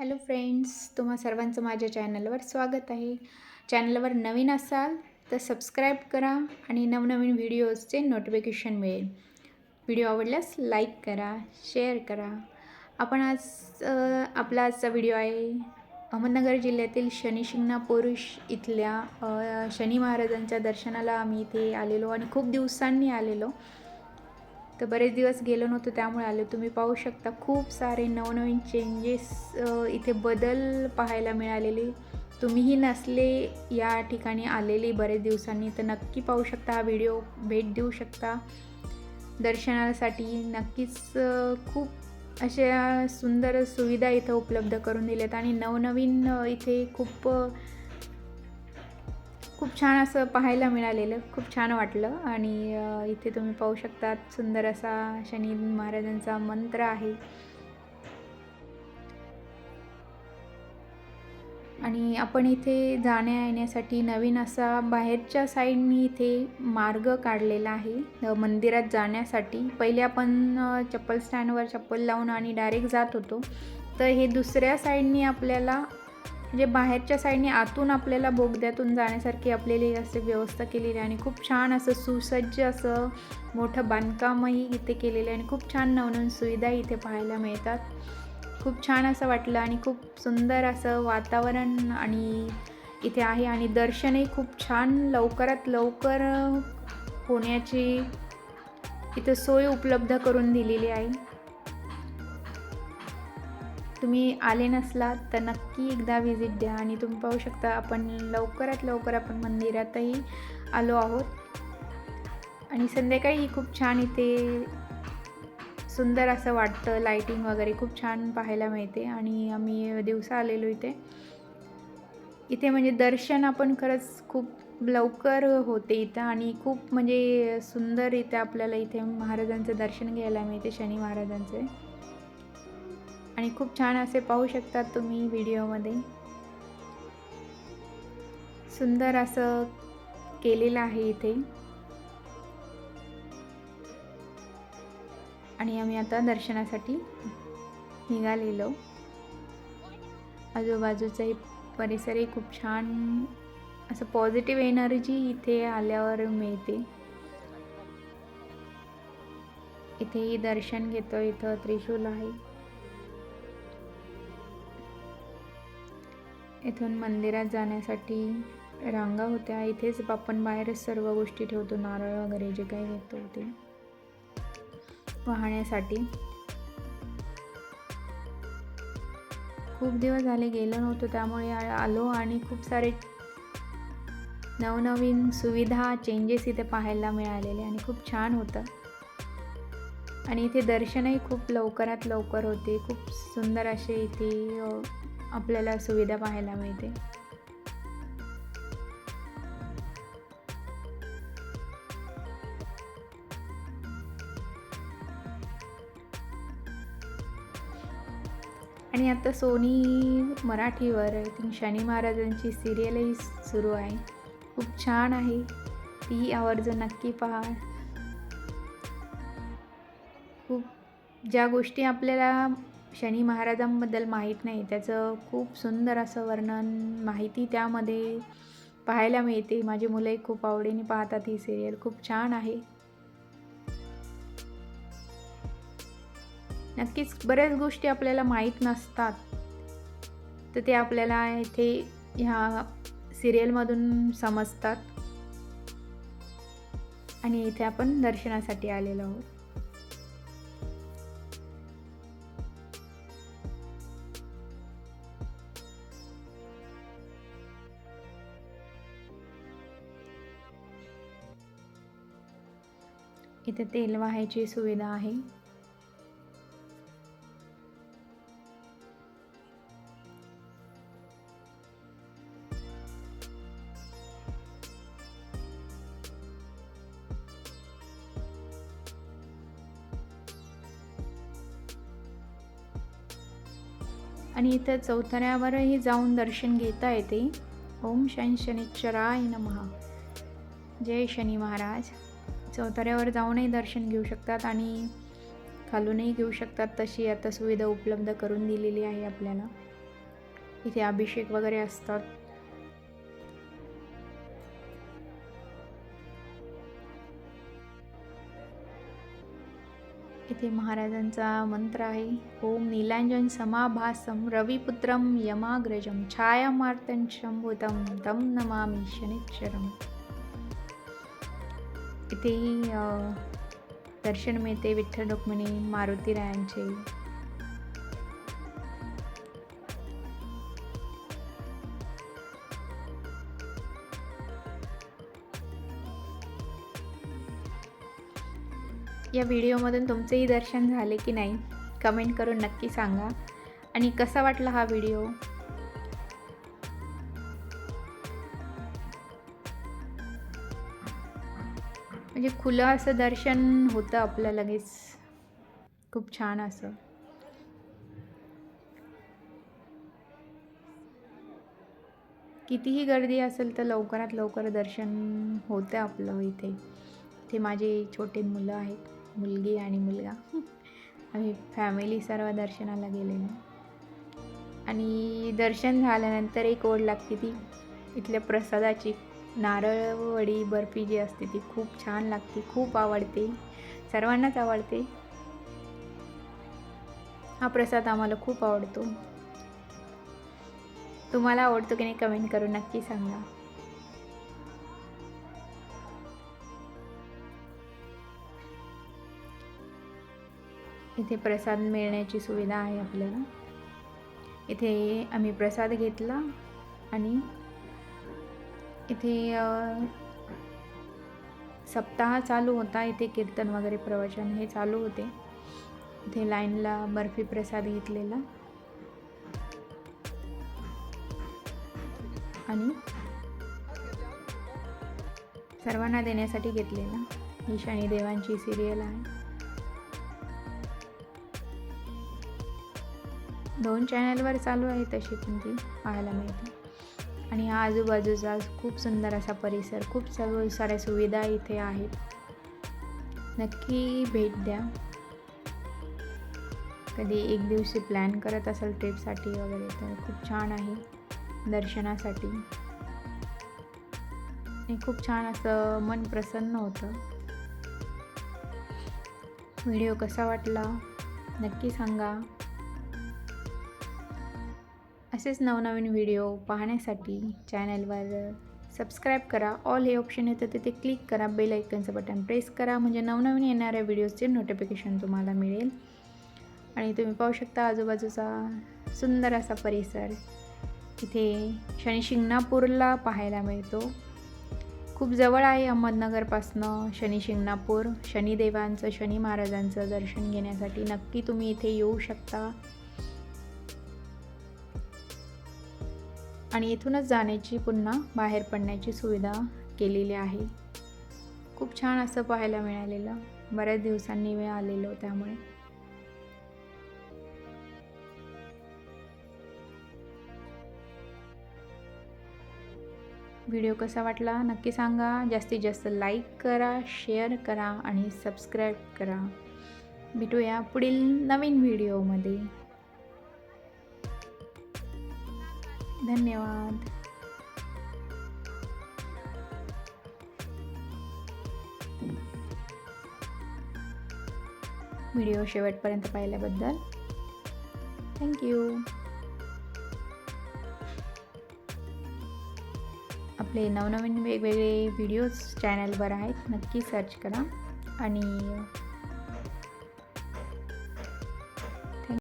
Hello friends तुम्हा सर्वांचं माझ्या चॅनलवर स्वागत आहे. चॅनलवर नवीन असाल तर सबस्क्राईब करा आणि नवनवीन व्हिडिओजचे नोटिफिकेशन मिळेल. व्हिडिओ आवडल्यास लाईक करा शेअर करा. आपण आज आपला आजचा व्हिडिओ आहे अहमदनगर जिल्ह्यातील शनी शिंगणापूर इथल्या शनी महाराजांच्या दर्शनाला आम्ही इथे आलेलो आणि खूप दिवसांनी आलेलो. तर बरेच दिवस गेलो नव्हतो त्यामुळे आलो. तुम्ही पाहू शकता खूप सारे नवनवीन चेंजेस इथे बदल पाहायला मिळालेले. तुम्हीही नसले या ठिकाणी आलेले बरेच दिवसांनी तर नक्की पाहू शकता हा व्हिडिओ भेट देऊ शकता. दर्शनासाठी नक्कीच खूप अशा सुंदर सुविधा इथं उपलब्ध करून दिल्यात. आणि नवनवीन इथे खूप खूप छान असं पाहायला मिळालेलं खूप छान वाटलं. आणि इथे तुम्ही पाहू शकता सुंदर असा शनी महाराजांचा मंत्र आहे. आणि आपण इथे जाण्या येण्यासाठी नवीन असा बाहेरच्या साईडनी इथे मार्ग काढलेला आहे मंदिरात जाण्यासाठी. पहिले आपण चप्पल स्टँडवर चप्पल लावून आणि डायरेक्ट जात होतो. तर हे दुसऱ्या साईडनी आपल्याला म्हणजे बाहेरच्या साईडने आतून आपल्याला बोगद्यातून जाण्यासारखी आपल्याला असे व्यवस्था केलेली आहे. आणि खूप छान असं सुसज्ज असं मोठं बांधकामही इथे केलेलं आहे. आणि खूप छान नवनवीन सुविधा इथे पाहायला मिळतात. खूप छान असं वाटलं आणि खूप सुंदर असं वातावरण आणि इथे आहे. आणि दर्शनही खूप छान लवकरात लवकर होण्याची इथं सोय उपलब्ध करून दिलेली आहे. तुम्ही आले नसलात तर नक्की एकदा व्हिजिट द्या आणि तुम्ही पाहू शकता आपण लवकरात लवकर आपण मंदिरातही आलो आहोत. आणि संध्याकाळी खूप छान इथे सुंदर असं वाटतं लाईटिंग वगैरे खूप छान पाहायला मिळते आणि आम्ही दिवसा आलेलो इथे. इथे म्हणजे दर्शन आपण खरंच खूप लवकर होते इथं आणि खूप म्हणजे सुंदर इथे आपल्याला इथे महाराजांचं दर्शन घ्यायला मिळते शनी महाराजांचे. आणि खूप छान असे पाहू शकतात तुम्ही व्हिडिओमध्ये. सुंदर असं केलेलं आहे इथे. आणि आम्ही आता दर्शनासाठी निघालेलो. आजूबाजूचाही परिसरही खूप छान असं पॉझिटिव्ह एनर्जी इथे आल्यावर मिळते. इथेही दर्शन घेतो इथं त्रिशूल आहे. इथून मंदिरात जाण्यासाठी रांगा होत्या. इथेच आपण बाहेरच सर्व गोष्टी ठेवतो नारळ वगैरे जे काही घेतो ते वाहण्यासाठी खूप दिवस झाले गेलो नव्हतो त्यामुळे आलो आणि खूप सारे नवनवीन सुविधा चेंजेस इथे पाहायला मिळालेले आणि खूप छान होतं. आणि इथे दर्शनही खूप लवकरात लवकर होते. खूप सुंदर असे इथे आपल्याला सुविधा पाहायला मिळते. आणि आता सोनी मराठीवर आय थिंक शनी महाराजांची सिरियलही सुरू आहे. खूप छान आहे. ती आवर्जून नक्की पहा. खूप ज्या गोष्टी आपल्याला शनी महाराजांबद्दल माहीत नाही. त्याचं खूप सुंदर असं वर्णन माहिती त्यामध्ये पाहायला मिळते. माझी मुलंही खूप आवडीने पाहतात ही सिरियल खूप छान आहे. नक्कीच बऱ्याच गोष्टी आपल्याला माहीत नसतात. तर ते आपल्याला इथे ह्या सिरियलमधून समजतात. आणि इथे आपण दर्शनासाठी आलेलो आहोत. इथे तेल वाहायची सुविधा आहे. आणि इथं चौथऱ्यावरही जाऊन दर्शन घेता येते. ओम शन शनिश्चराय नमहा जय शनी महाराज. चौथऱ्यावर जाऊनही दर्शन घेऊ शकतात आणि खालूनही घेऊ शकतात तशी आता सुविधा उपलब्ध करून दिलेली आहे आपल्याला. इथे अभिषेक वगैरे असतात. इथे महाराजांचा मंत्र आहे. ओम नीलांजन समाभासम रविपुत्रम यमाग्रजम छायामार्तन शंभुतम दम नमामि शनिक्षरम. इथेही दर्शन मिळते विठ्ठल रुक्मिणी मारुती रायांचे. या व्हिडिओमधून तुमचेही दर्शन झाले की नाही कमेंट करून नक्की सांगा. आणि कसा वाटला हा व्हिडिओ? म्हणजे खुलं असं दर्शन होतं आपलं लगेच. खूप छान असं. कितीही गर्दी असेल तर लवकरात लवकर दर्शन होतं आपलं इथे. इथे माझे छोटे मुलं आहेत. मुलगी आणि मुलगा. आम्ही फॅमिली सर्व दर्शनाला गेलेलो. आणि दर्शन झाल्यानंतर एक ओढ लागते ती. इथल्या प्रसादाची. नारळ वडी बर्फी जी असते ती खूप छान लागते खूप आवडते सर्वांनाच आवडते. हा प्रसाद आम्हाला खूप आवडतो. तुम्हाला आवडतो की नाही कमेंट करून नक्की सांगा. इथे प्रसाद मिळण्याची सुविधा आहे आपल्याला. इथे आम्ही प्रसाद घेतला आणि इथे सप्ताह चालू होता. इथे कीर्तन वगैरे प्रवचन हे चालू होते. इथे लाईनला बर्फी प्रसाद घेतलेला. आणि सर्वांना देण्यासाठी घेतलेला. ही शनिदेवांची सिरियल आहे. दोन चॅनलवर चालू आहे तशी पण ती पाहायला मिळते. आणि हा आजूबाजूचा खूप सुंदर असा परिसर खूप सर्व साऱ्या सुविधा इथे आहेत. नक्की भेट द्या. कधी एक दिवशी प्लॅन करत असाल ट्रिपसाठी वगैरे तर खूप छान आहे दर्शनासाठी. आणि खूप छान असं मन प्रसन्न होतं. व्हिडिओ कसा वाटला? नक्की सांगा. असेच नवनवीन व्हिडिओ पाहण्यासाठी चॅनलवर सबस्क्राईब करा. ऑल हे ऑप्शन येतं तिथे क्लिक करा. बेल ऐकनचं बटन प्रेस करा. म्हणजे नवनवीन येणाऱ्या व्हिडिओजचे नोटिफिकेशन तुम्हाला मिळेल. आणि तुम्ही पाहू शकता आजूबाजूचा सुंदर असा परिसर. इथे शनी शिंगणापूरला पाहायला मिळतो. खूप जवळ आहे अहमदनगरपासनं शनी शिंगणापूर. शनिदेवांचं शनी महाराजांचं दर्शन घेण्यासाठी नक्की तुम्ही इथे येऊ शकता. आणि इथूनच जाण्याची पुन्हा बाहेर पडण्याची सुविधा केलेली आहे. खूप छान असं पाहायला मिळालेलं. बऱ्याच दिवसांनी वेळ आलेलो त्यामुळे. व्हिडिओ कसा वाटला नक्की सांगा. जास्तीत जास्त लाईक करा शेअर करा आणि सबस्क्राईब करा. भेटूया पुढील नवीन व्हिडिओमध्ये. धन्यवाद. व्हिडिओ शेवटपर्यंत पाहिल्याबद्दल थँक्यू आपले नवनवीन वेगवेगळे व्हिडिओज चॅनलवर आहेत नक्की सर्च करा. आणि